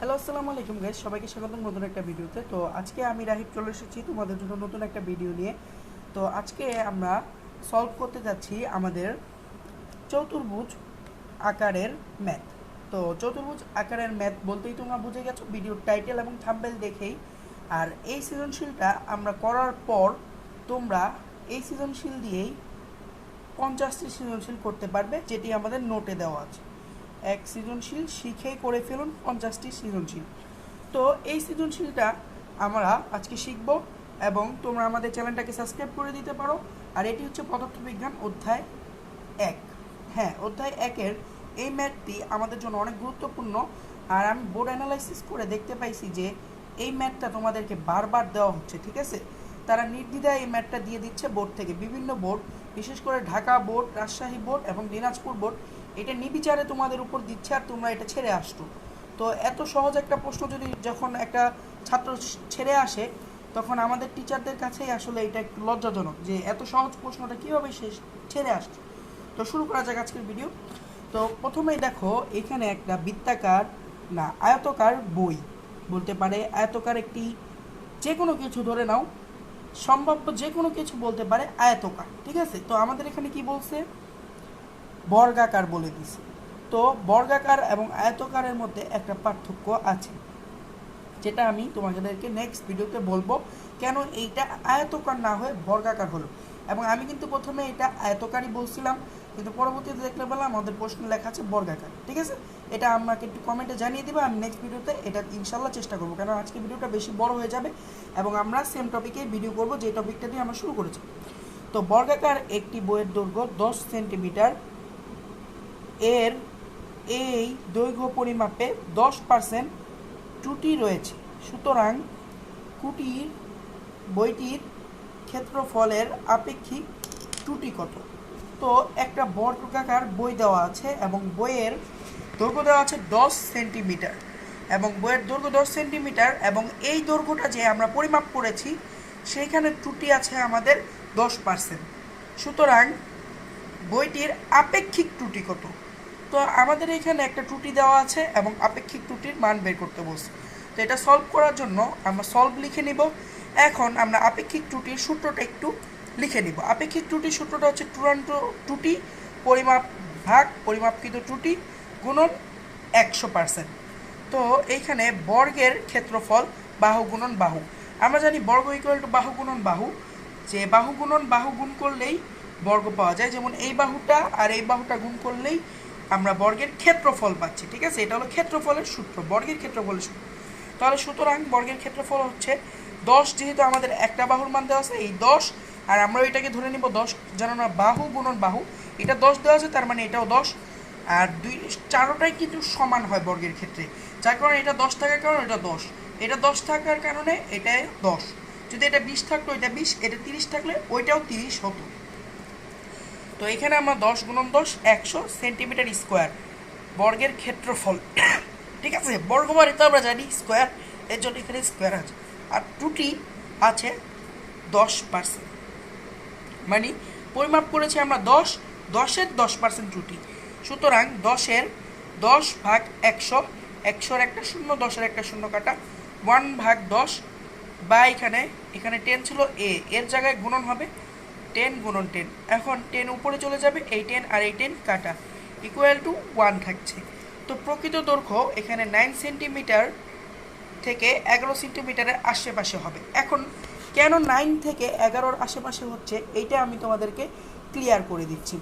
Hello আসসালামু আলাইকুম guys সবাইকে স্বাগতম নতুন একটা ভিডিওতে। তো আজকে আমি রাহিব চলে এসেছি তোমাদের জন্য নতুন একটা ভিডিও নিয়ে। তো আজকে আমরা সলভ করতে যাচ্ছি আমাদের চতুর্ভুজ আকারের ম্যাথ তো চতুর্ভুজ আকারের ম্যাথ বলতেই তোমরা বুঝে গেছো ভিডিওর টাইটেল এবং থাম্বেল দেখেই। আর এই সৃজনশীলটা আমরা করার পর তোমরা এই সৃজনশীল দিয়েই পঞ্চাশটি সৃজনশীল করতে পারবে, যেটি আমাদের নোটে দেওয়া আছে। এক সৃজনশীল শিখেই করে ফেলুন পঞ্চাশটি সৃজনশীল। তো এই সৃজনশীলটা আমরা আজকে শিখব এবং তোমরা আমাদের চ্যানেলটাকে সাবস্ক্রাইব করে দিতে পারো। আর এটি হচ্ছে পদার্থবিজ্ঞান অধ্যায় এক। হ্যাঁ অধ্যায় একের এই ম্যাথটি আমাদের জন্য অনেক গুরুত্বপূর্ণ। আর আমি বোর্ড অ্যানালাইসিস করে দেখতে পাইছি যে এই ম্যাথটা তোমাদেরকে বারবার দেওয়া হচ্ছে, ঠিক আছে? তারা নির্দ্বিধায় এই ম্যাথটা দিয়ে দিচ্ছে বোর্ড থেকে। বিভিন্ন বোর্ড, বিশেষ করে ঢাকা বোর্ড, রাজশাহী বোর্ড এবং দিনাজপুর বোর্ড এটা নির্বিচারে তোমাদের উপর দিচ্ছে আর তোমরা এটা ছেড়ে আসতো তো এত সহজ একটা প্রশ্ন যদি যখন একটা ছাত্র ছেড়ে আসে, তখন আমাদের টিচারদের কাছেই আসলে এটা একটু লজ্জাজনক যে এত সহজ প্রশ্নটা কীভাবে সে ছেড়ে আসছে। তো শুরু করা যাক আজকের ভিডিও তো প্রথমেই দেখো, এখানে একটা বৃত্তাকার, না, আয়তকার বই বলতে পারে। আয়তকার একটি যে কোনো কিছু ধরে নাও, সম্ভাব্য যে কোনো কিছু বলতে পারে আয়তকার, ঠিক আছে? তো আমাদের এখানে কি বলছে? বর্গাকার বলে দিছে। তো বর্গাকার এবং আয়তকারের মধ্যে একটা পার্থক্য আছে, যেটা আমি তোমাদেরকে নেক্সট ভিডিওতে বলব, কেন এইটা আয়তকার না হয়ে বর্গাকার হলো। এবং আমি কিন্তু প্রথমে এটা আয়তকারই বলছিলাম, কিন্তু পরবর্তীতে দেখলে পেলাম আমাদের প্রশ্ন লেখা আছে বর্গাকার, ঠিক আছে? এটা আমাকে একটু কমেন্টে জানিয়ে দিবে, আমি নেক্সট ভিডিওতে এটা ইনশাল্লাহ চেষ্টা করব কারণ আজকে ভিডিওটা বেশি বড় হয়ে যাবে, এবং আমরা সেম টপিকে ভিডিও করব, যে টপিকটা দিয়ে আমরা শুরু করেছি। তো বর্গাকার একটি বইয়ের দৈর্ঘ্য দশ সেন্টিমিটার এর এই দৈর্ঘ্য পরিমাপে দশ পার্সেন্ট ত্রুটি রয়েছে। সুতরাং কুটির বইটির ক্ষেত্রফলের আপেক্ষিক ত্রুটি কত? তো একটা বর্গাকার বই দেওয়া আছে এবং বইয়ের দৈর্ঘ্য দেওয়া আছে দশ সেন্টিমিটার এবং বইয়ের দৈর্ঘ্য দশ সেন্টিমিটার এবং এই দৈর্ঘ্যটা যে আমরা পরিমাপ করেছি, সেইখানে ত্রুটি আছে আমাদের দশ পার্সেন্ট সুতরাং বইটির আপেক্ষিক ত্রুটি কত? তো আমাদের এখানে একটা ত্রুটি দেওয়া আছে এবং আপেক্ষিক ত্রুটির মান বের করতে বলছে। তো এটা সলভ করার জন্য আমরা সলভ লিখে নিব। এখন আমরা আপেক্ষিক ত্রুটির সূত্রটা একটু লিখে নিব। আপেক্ষিক ত্রুটির সূত্রটা হচ্ছে চূড়ান্ত ত্রুটি, পরিমাপ ভাগ, পরিমাপকৃত ত্রুটি, গুণন একশো পার্সেন্ট তো এইখানে বর্গের ক্ষেত্রফল বাহু গুণন বাহু। আমরা জানি বর্গ ইকুয়াল টু বাহু গুণন বাহু। যে বাহু গুণন বাহু গুণ করলেই বর্গ পাওয়া যায়। যেমন এই বাহুটা আর এই বাহুটা গুণ করলেই আমরা বর্গের ক্ষেত্রফল পাচ্ছি, ঠিক আছে? এটা হলো ক্ষেত্রফলের সূত্র, বর্গের ক্ষেত্রফলের সূত্র। তাহলে সুতরাং বর্গের ক্ষেত্রফল হচ্ছে দশ, যেহেতু আমাদের একটা বাহুর মান দেওয়া আছে, এই দশ, আর আমরা এটাকে ধরে নিব দশ, যেন না বাহু গুণন বাহু। এটা দশ দেওয়া আছে, তার মানে এটাও দশ। আর দুই, চারোটাই কিন্তু সমান হয় বর্গের ক্ষেত্রে। যার কারণে এটা দশ থাকার কারণে এটা দশ। এটা দশ থাকার কারণে এটা দশ। যদি এটা বিশ থাকল এটা বিশ, এটা তিরিশ থাকলে ওইটাও তিরিশ হতো। তো এখানে আমরা দশ গুণন দশ একশো সেন্টিমিটার স্কোয়ার। বর্গের ক্ষেত্রফল। ঠিক আছে? বর্গমানে তো আমরা জানি স্কোয়ার, এর জন্য এখানে স্কোয়ার আছে। আর ত্রুটি আছে দশ পার্সেন্ট। মানে পরিমাপ করেছি আমরা দশ, দশের দশ পার্সেন্ট ত্রুটি। সুতরাং দশের দশ ভাগ একশো, একশোর একটা শূন্য, দশের একটা শূন্য কাটা। ওয়ান ভাগ দশ, বা এখানে এখানে টেন ছিল এ এর জায়গায় গুণন হবে টেন গুণন টেন এখন টেন উপরে চলে যাবে, এই টেন আর এই টেন কাটা। ইকুয়াল টু ওয়ান থাকছে। তো প্রকৃত দৈর্ঘ্য এখানে নাইন সেন্টিমিটার থেকে এগারো সেন্টিমিটারের আশেপাশে হবে। এখন কেন নাইন থেকে এগারোর আশেপাশে হচ্ছে, এইটা আমি তোমাদেরকে ক্লিয়ার করে দিচ্ছি।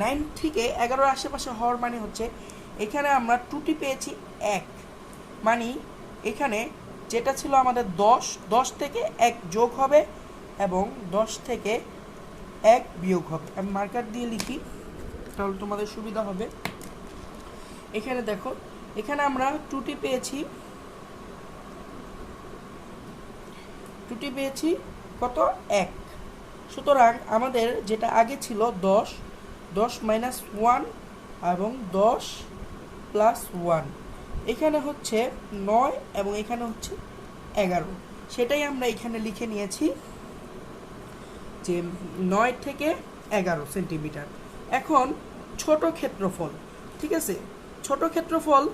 নাইন থেকে এগারোর আশেপাশে হওয়ার মানে হচ্ছে, এখানে আমরা টুটি পেয়েছি এক। মানে এখানে যেটা ছিল আমাদের দশ দশ থেকে এক যোগ হবে এবং দশ থেকে এক বিয়োগ হবে। আমি মার্কার দিয়ে লিখি, তাহলে তোমাদের সুবিধা হবে। এখানে দেখো, এখানে আমরা টুটি পেয়েছি। টুটি পেয়েছি কত? এক। সুতরাং আমাদের যেটা আগে ছিল দশ দশ মাইনাস ওয়ান এবং দশ প্লাস ওয়ান এখানে হচ্ছে নয় এবং এখানে হচ্ছে এগারো। সেটাই আমরা এখানে লিখে নিয়েছি। যে নয় থেকে এগারো সেন্টিমিটার। এখন ছোট ক্ষেত্রফল, ঠিক আছে? ছোট ক্ষেত্রফল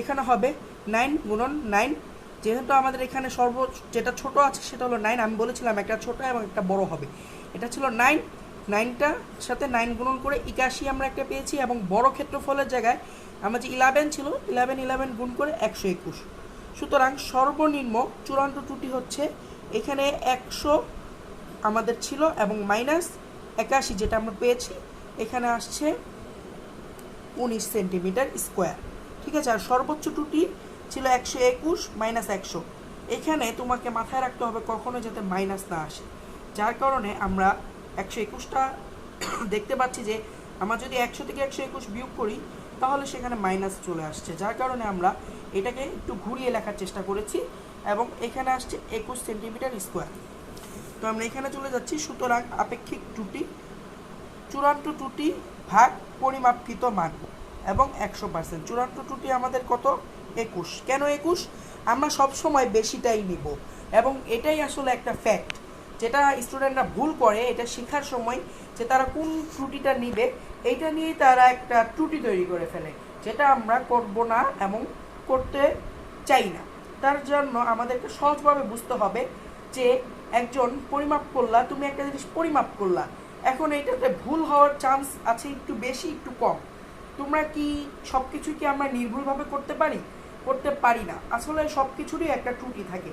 এখানে হবে নাইন গুণন নাইন। যেহেতু আমাদের এখানে সর্ব, যেটা ছোট আছে সেটা হলো নাইন। আমি বলেছিলাম একটা ছোট এবং একটা বড় হবে। এটা ছিল নাইন। নাইনটার সাথে নাইন গুণন করে একাশি আমরা একটা পেয়েছি এবং বড় ক্ষেত্রফলের জায়গায় আমার যে ইলেভেন ছিল ইলেভেন ইলেভেন গুণ করে একশো একুশ। সুতরাং সর্বনিম্ন চূড়ান্ত ত্রুটি হচ্ছে এখানে একশো আমাদের ছিল এবং মাইনাস একাশি যেটা আমরা পেয়েছি, এখানে আসছে উনিশ সেন্টিমিটার স্কোয়ার ঠিক আছে? আর সর্বোচ্চ ত্রুটি ছিল একশো একুশ মাইনাস একশো। এখানে তোমাকে মাথায় রাখতে হবে কখনো যাতে মাইনাস না আসে। যার কারণে আমরা একশো একুশটা দেখতে পাচ্ছি যে, আমরা যদি একশো থেকে একশো একুশ বিয়োগ করি, তাহলে সেখানে মাইনাস চলে আসছে। যার কারণে আমরা এটাকে একটু ঘুরিয়ে লেখার চেষ্টা করেছি এবং এখানে আসছে একুশ সেন্টিমিটার স্কোয়ার তো আমরা এখানে চলে যাচ্ছি। সুতরাং আপেক্ষিক ত্রুটি, চূড়ান্ত ত্রুটি ভাগ পরিমাপকৃত মান এবং একশো পার্সেন্ট চূড়ান্ত ত্রুটি আমাদের কত? একুশ। কেন একুশ? আমরা সব সময় বেশিটাই নিব এবং এটাই আসলে একটা ফ্যাক্ট যেটা স্টুডেন্টরা ভুল করে, এটা শেখার সময় যে তারা কোন ত্রুটিটা নিবে, এইটা নিয়েই তারা একটা ত্রুটি তৈরি করে ফেলে, যেটা আমরা করব না এবং করতে চাই না। তার জন্য আমাদেরকে সহজভাবে বুঝতে হবে যে একজন পরিমাপ করলা, তুমি একটা জিনিস পরিমাপ করলা। এখন এইটাতে ভুল হওয়ার চান্স আছে একটু বেশি, একটু কম। তোমরা কি সব কিছু কি আমরা নির্ভুলভাবে করতে পারি? করতে পারি না। আসলে সব কিছুরই একটা ত্রুটি থাকে।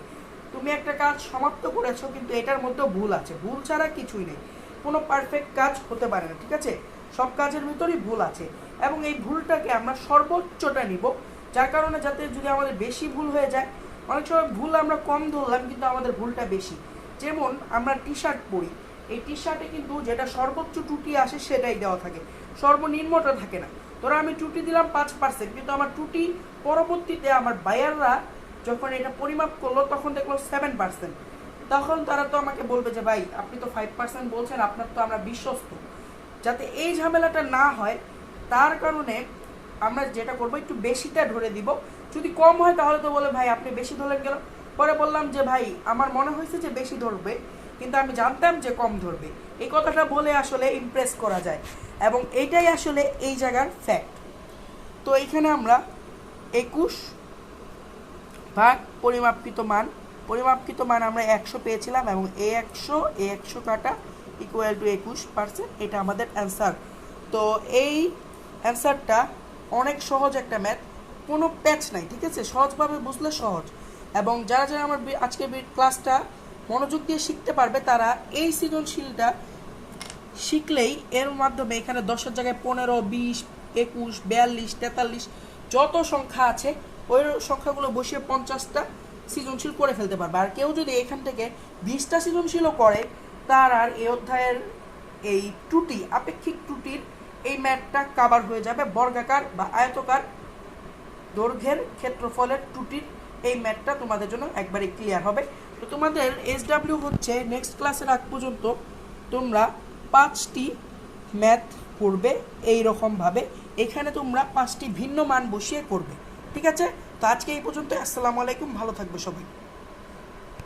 তুমি একটা কাজ সমাপ্ত করেছ, কিন্তু এটার মধ্যেও ভুল আছে। ভুল ছাড়া কিছুই নেই। কোনো পারফেক্ট কাজ হতে পারে না, ঠিক আছে? সব কাজের ভিতরেই ভুল আছে। এবং এই ভুলটাকে আমরা সর্বোচ্চটা নিব। যার কারণে যাতে যদি আমাদের বেশি ভুল হয়ে যায় অনেক সময় ভুল আমরা কম ধরলাম, কিন্তু আমাদের ভুলটা বেশি। যেমন আমরা টি শার্ট পরি। এই টি শার্টে কিন্তু যেটা সর্বোচ্চ ত্রুটি আসে সেটাই দেওয়া থাকে। সর্বনিম্নটা থাকে না। ধরো আমি টুটি দিলাম পাঁচ পার্সেন্ট কিন্তু আমার ত্রুটি পরবর্তীতে আমার বায়াররা যখন এটা পরিমাপ করল, তখন দেখল সেভেন পার্সেন্ট তখন তারা তো আমাকে বলবে যে, ভাই, আপনি তো ফাইভ পার্সেন্ট বলছেন, আপনার তো আমরা বিশ্বস্ত। যাতে এই ঝামেলাটা না হয়, তার কারণে আমরা যেটা করব, একটু বেশিটা ধরে দিব। যদি কম হয় তাহলে তো বলে, ভাই, আপনি বেশি ধরলেন গেল পরে বললাম যে, ভাই, আমার মনে হয়েছে যে বেশি ধরবে, কিন্তু আমি জানতাম যে কম ধরবে। এই কথাটা বলে আসলে ইমপ্রেস করা যায়। এবং এইটাই আসলে এই জায়গার ফ্যাক্ট তো এইখানে আমরা একুশ ভাগ পরিমাপকৃত মান পরিমাপকৃত মান আমরা একশো পেয়েছিলাম এবং এ একশো এ একশো কাটা ইকুয়াল টু একুশ পার্সেন্ট এটা আমাদের অ্যান্সার তো এই অ্যান্সারটা অনেক সহজ একটা ম্যাথ, কোনো প্যাচ নাই, ঠিক আছে? সহজভাবে বুঝলে সহজ। এবং যারা যারা আমার আজকের ক্লাসটা মনোযোগ দিয়ে শিখতে পারবে, তারা এই সৃজনশীলটা শিখলেই এর মাধ্যমে এখানে দশের জায়গায় পনেরো, বিশ, একুশ, বিয়াল্লিশ, তেতাল্লিশ যত সংখ্যা আছে, ওই সংখ্যাগুলো বসিয়ে পঞ্চাশটা সৃজনশীল করে ফেলতে পারবে। আর কেউ যদি এখান থেকে বিশটা সৃজনশীলও করে, তার আর এই অধ্যায়ের এই ত্রুটি, আপেক্ষিক ত্রুটির এই ম্যাটটা কাবার হয়ে যাবে বর্গাকার বা আয়তকার দৈর্ঘ্যের ক্ষেত্রফলের ত্রুটির। এই ম্যাথটা তোমাদের জন্য একবারে ক্লিয়ার হবে। তো তোমাদের এস ডাব্লিউ হচ্ছে নেক্সট ক্লাসের আগ পর্যন্ত তোমরা পাঁচটি ম্যাথ করবে এই রকমভাবে এখানে তোমরা পাঁচটি ভিন্ন মান বসিয়ে করবে। ঠিক আছে? তো আজকে এই পর্যন্ত আসসালামু আলাইকুম। ভালো থাকবে সবাই।